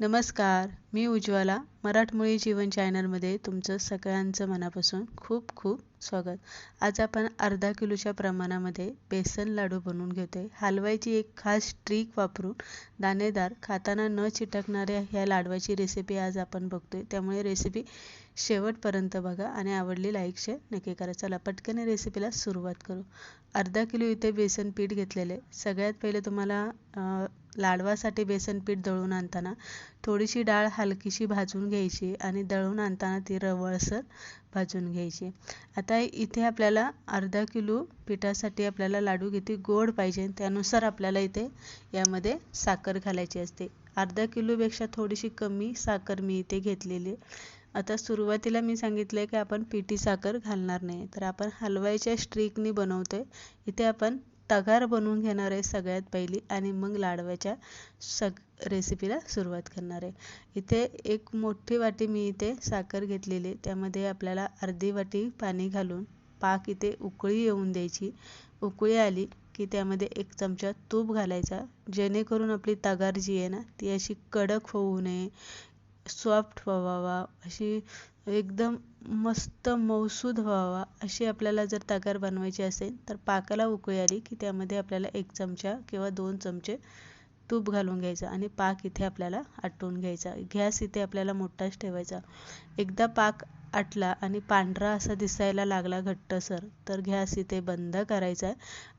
नमस्कार मी उज्ज्वला मराठमोळी जीवन चॅनलमध्ये तुमचं सगळ्यांचं मनापासून खूप खूप स्वागत. आज आपण अर्धा किलोच्या प्रमाणामध्ये बेसन लाडू बनवून घेतो आहे हलवायची एक खास ट्रिक वापरून दाणेदार खाताना न चिटकणाऱ्या ह्या लाडवाची रेसिपी आज आपण बघतोय. त्यामुळे रेसिपी शेवटपर्यंत बघा आणि आवडली लाईक शेअर नक्की करा. चला पटकन रेसिपीला सुरुवात करू. अर्धा किलो इथे बेसन पीठ घेतलेले सगळ्यात पहिले तुम्हाला लाडवासाठी बेसन पीठ दळून आणताना थोडीशी डाळ हलकीशी भाजून घ्यायची आणि दळून आणताना ती रवळसर भाजून घ्यायची. आता इथे आपल्याला अर्धा किलो पिठासाठी आपल्याला लाडू किती गोड पाहिजे त्यानुसार आपल्याला इथे यामध्ये साखर घालायची असते. अर्धा किलोपेक्षा थोडीशी कमी साखर मी इथे घेतलेली आता सुरुवातीला मी सांगितलं आहे की आपण पिठी साखर घालणार नाही. तर आपण हलवायच्या स्ट्रीकनी बनवतो आहे इथे आपण तगार बनवून घेणार आहे सगळ्यात पहिली आणि मग लाडव्याच्या सग रेसिपीला सुरुवात करणार आहे. इथे एक मोठी वाटी मी इथे साखर घेतलेली त्यामध्ये आपल्याला अर्धी वाटी पाणी घालून पाक इथे उकळी येऊन द्यायची. उकळी आली की त्यामध्ये एक चमचा तूप घालायचा जेणेकरून आपली तगार जी आहे ना ती अशी कडक होऊ नये सॉफ्ट व्हावा अशी एकदम मस्त मौसूद व्हावा अशी आपल्याला जर तगार बनवायची असेल तर पाकाला उकळी आली की त्यामध्ये आपल्याला एक चमचा किंवा दोन चमचे तूप घालून घ्यायचं आणि पाक इथे आपल्याला आटवून घ्यायचा. गॅस इथे आपल्याला मोठाच ठेवायचा. एकदा पाक आटला आणि पांढरा असा दिसायला लागला घट्टसर तर गॅस इथे बंद करायचा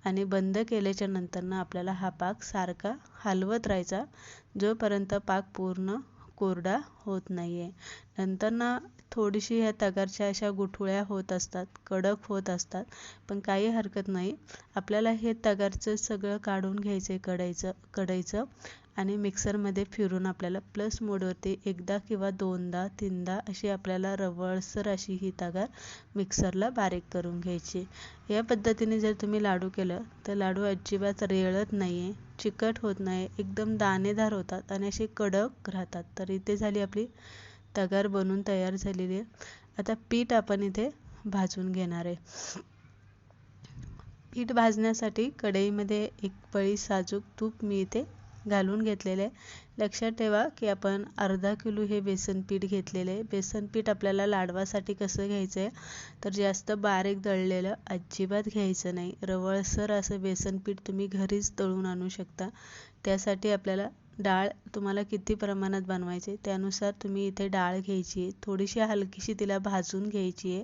आणि बंद केल्याच्या नंतरनं आपल्याला हा पाक सारखा हलवत राहायचा जोपर्यंत पाक पूर्ण कोरडा होत नाही आहे नंतर ना थोडीशी ह्या तगारच्या अशा गुठळ्या होत असतात कडक होत असतात पण काही हरकत नाही. आपल्याला हे तगारचं सगळं काढून घ्यायचं आहे कढाईचं कढईचं आणि मिक्सरमध्ये फिरून आपल्याला प्लस मोडवरती एकदा किंवा दोनदा तीनदा अशी आपल्याला रवळसर अशी ही तगार मिक्सरला बारीक करून घ्यायची. या पद्धतीने जर तुम्ही लाडू केलं तर लाडू अजिबात रेळत नाही आहे चिकट होत नाही एकदम दाणेदार होतात आणि असे कडक राहतात. तर इथे झाली आपली तगार बनून तयार झालेली आहे. आता पीठ आपण इथे भाजून घेणार आहे. पीठ भाजण्यासाठी कढईमध्ये एक पळी साजूक तूप मी इथे घालून घेतलेलं. आहे लक्षात ठेवा की आपण अर्धा किलो हे बेसन पीठ घेतलेले. आहे बेसन पीठ आपल्याला लाडवासाठी कसं घ्यायचं आहे तर जास्त बारीक दळलेलं अजिबात घ्यायचं नाही. रवळसर असं बेसन पीठ तुम्ही घरीच दळून आणू शकता. त्यासाठी आपल्याला डाळ तुम्हाला किती प्रमाणात बनवायचे त्यानुसार तुम्ही इथे डाळ घ्यायची आहे थोडीशी हलकीशी तिला भाजून घ्यायची आहे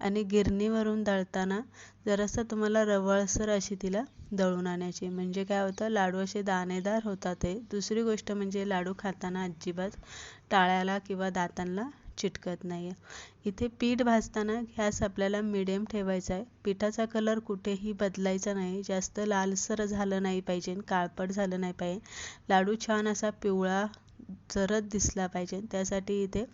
आणि गिरणीवरून दळताना जरासं तुम्हाला रवळसर अशी तिला दळून आणायची म्हणजे काय होतं लाडू असे दाणेदार होतात ते दुसरी गोष्ट म्हणजे लाडू खाताना अजिबात टाळ्याला किंवा दातांना चिटकत नाही आहे इथे पीठ भाजताना गॅस आपल्याला मिडियम ठेवायचा आहे. पिठाचा कलर कुठेही बदलायचा नाही. जास्त लालसर झालं नाही पाहिजे काळपट झालं नाही पाहिजे. लाडू छान असा पिवळा जरत दिसला पाहिजे. त्यासाठी इथे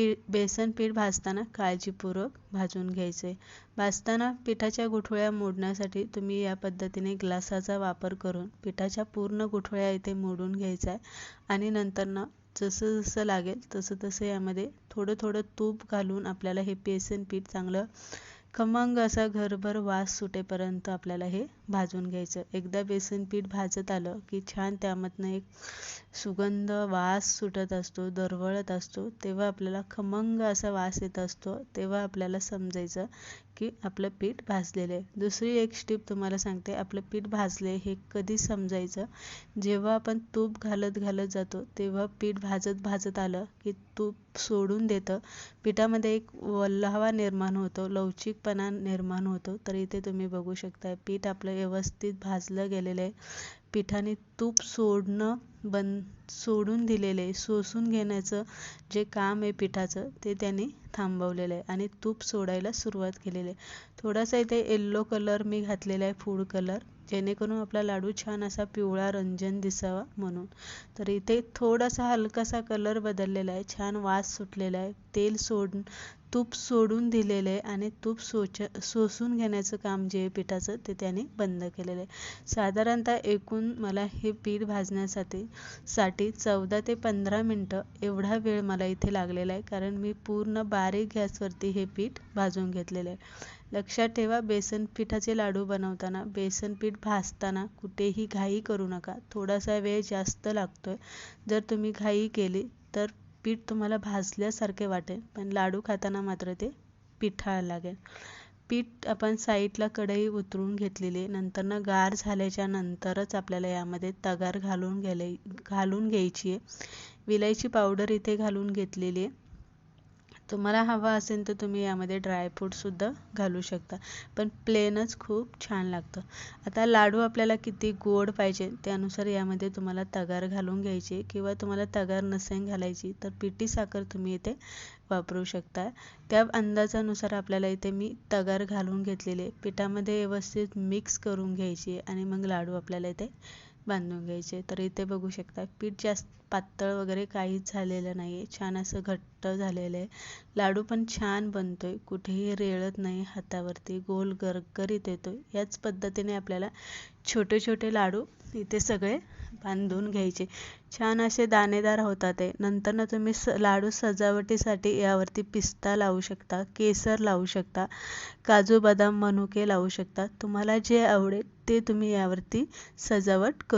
पी बेसन पीठ भाजताना काळजीपूर्वक भाजून घ्यायचे. भाजताना पिठाच्या गुठळ्या मोडण्यासाठी तुम्ही या पद्धतीने ग्लासाचा वापर करून पिठाच्या पूर्ण गुठळ्या इथे मोडून घ्यायचा आहे. आणि नंतरनं जसं जसं लागेल तसं तसं यामध्ये थोडं थोडं तूप घालून आपल्याला हे बेसन पीठ चांगलं खमंग असा घरभर वास सुटेपर्यंत आपल्याला हे भाजून घ्यायचं. एकदा बेसन पीठ भाजत आलं की छान त्यामधनं एक सुगंध वास सुटत असतो दरवळत असतो. तेव्हा आपल्याला खमंग असा वास येत असतो. तेव्हा आपल्याला समजायचं की आपलं पीठ भाजलेलं आहे. दुसरी एक स्टिप तुम्हाला सांगते. आपलं पीठ भाजले हे कधी समजायचं? जेव्हा आपण तूप घालत घालत जातो तेव्हा पीठ भाजत भाजत आलं की तूप सोडून देतं. पिठामध्ये एक वल्हावा निर्माण होतो लवचिकपणा निर्माण होतो. तर इथे तुम्ही बघू शकता पीठ आपलं व्यवस्थित भाजलं गेलेलं आहे. पिठाने तूप सोडणं बंद सोडून दिलेलं आहे. सोसून घेण्याचं जे काम आहे पिठाचं ते त्याने थांबवलेलं आहे आणि तूप सोडायला सुरुवात केलेली आहे. थोडासा इथे येल्लो कलर मी घातलेला आहे फूड कलर जेणेकरून आपला लाडू छान असा पिवळा रंजन दिसावा म्हणून. तर इथे थोडासा हलकासा कलर बदललेला आहे. छान वास सुटलेला आहे. तेल सोड तूप सोडून दिलेलं आहे आणि तूप सोच सोसून घेण्याचं काम जे पिठाचं ते त्याने बंद केलेलं आहे. साधारणतः एकूण मला हे पीठ भाजण्यासाठी साठी चौदा ते पंधरा मिनटं एवढा वेळ मला इथे लागलेला आहे. कारण मी पूर्ण बारीक गॅसवरती हे पीठ भाजून घेतलेलं आहे. लक्षात ठेवा बेसन पिठाचे लाडू बनवताना बेसन पीठ भाजताना कुठेही घाई करू नका. थोडासा वेळ जास्त लागतोय. जर तुम्ही घाई केली तर पीठ तुम्हाला भाजल्यासारखे वाटेल पण लाडू खाताना मात्र ते पिठाळ लागेल. पीठ आपण साईडला कढई उतरून घेतलेली नंतर ना गार झाल्याच्या नंतरच आपल्याला यामध्ये तगार घालून घ्यायला घालून घ्यायची आहे. विलायची पावडर इथे घालून घेतलेली आहे. तुम्हाला हवा असेल तर तुम्ही यामध्ये ड्रायफ्रूटसुद्धा घालू शकता. पण प्लेनच खूप छान लागतं. आता लाडू आपल्याला किती गोड पाहिजे त्यानुसार यामध्ये तुम्हाला तगार घालून घ्यायची किंवा तुम्हाला तगार नसेल घालायची तर पिठी साखर तुम्ही इथे वापरू शकता. त्या अंदाजानुसार आपल्याला इथे मी तगार घालून घेतलेले. पिठामध्ये व्यवस्थित मिक्स करून घ्यायची आणि मग लाडू आपल्याला इथे बांधून घ्यायचे. तर इथे बघू शकता पीठ जास्त पातळ वगैरे काहीच झालेलं नाही आहे छान असं घट्ट झालेलं आहे. लाडू पण छान बनतोय. कुठेही रेळत नाही हातावरती. गोल गरगरीत येतो याच पद्धतीने आपल्याला छोटे छोटे लाडू इथे सगळे बांधून घ्यायचे. छान असे दाणेदार होतात ते. नंतर ना तुम्ही स लाडू सजावटीसाठी यावरती पिस्ता लावू शकता केसर लावू शकता काजू बदाम मनुके लावू शकता. तुम्हाला जे आवडेल ते तुम्ही यावरती सजावट करू